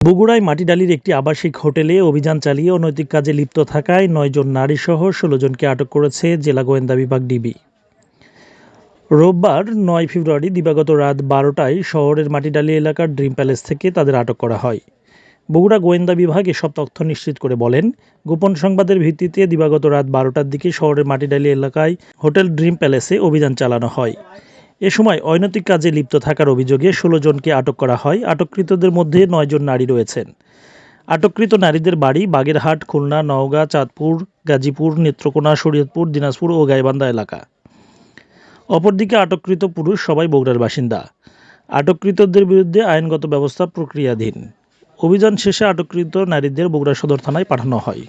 বগুড়ায় মাটিডালির একটি আবাসিক হোটেলে অভিযান চালিয়ে অনৈতিক কাজে লিপ্ত থাকায় নয়জন নারীসহ ষোলো জনকে আটক করেছে জেলা গোয়েন্দা বিভাগ ডিবি। রোববার নয় ফেব্রুয়ারি দিবাগত রাত বারোটায় শহরের মাটিডালি এলাকার ড্রিম প্যালেস থেকে তাদের আটক করা হয়। বগুড়া গোয়েন্দা বিভাগ এসব তথ্য নিশ্চিত করে বলেন, গোপন সংবাদের ভিত্তিতে দিবাগত রাত বারোটার দিকে শহরের মাটিডালি এলাকায় হোটেল ড্রিম প্যালেসে অভিযান চালানো হয়। এ সময় অনৈতিক কাজে লিপ্ত থাকার অভিযোগে ষোলো জনকে আটক করা হয়। আটককৃতদের মধ্যে নয়জন নারী রয়েছেন। আটককৃত নারীদের বাড়ি বাগেরহাট, খুলনা, নওগাঁ, চাঁদপুর, গাজীপুর, নেত্রকোনা, শরীয়তপুর, দিনাজপুর ও গাইবান্ধা এলাকা। অপরদিকে আটককৃত পুরুষ সবাই বগুড়ার বাসিন্দা। আটককৃতদের বিরুদ্ধে আইনগত ব্যবস্থা প্রক্রিয়াধীন। অভিযান শেষে আটককৃত নারীদের বগুড়া সদর থানায় পাঠানো হয়।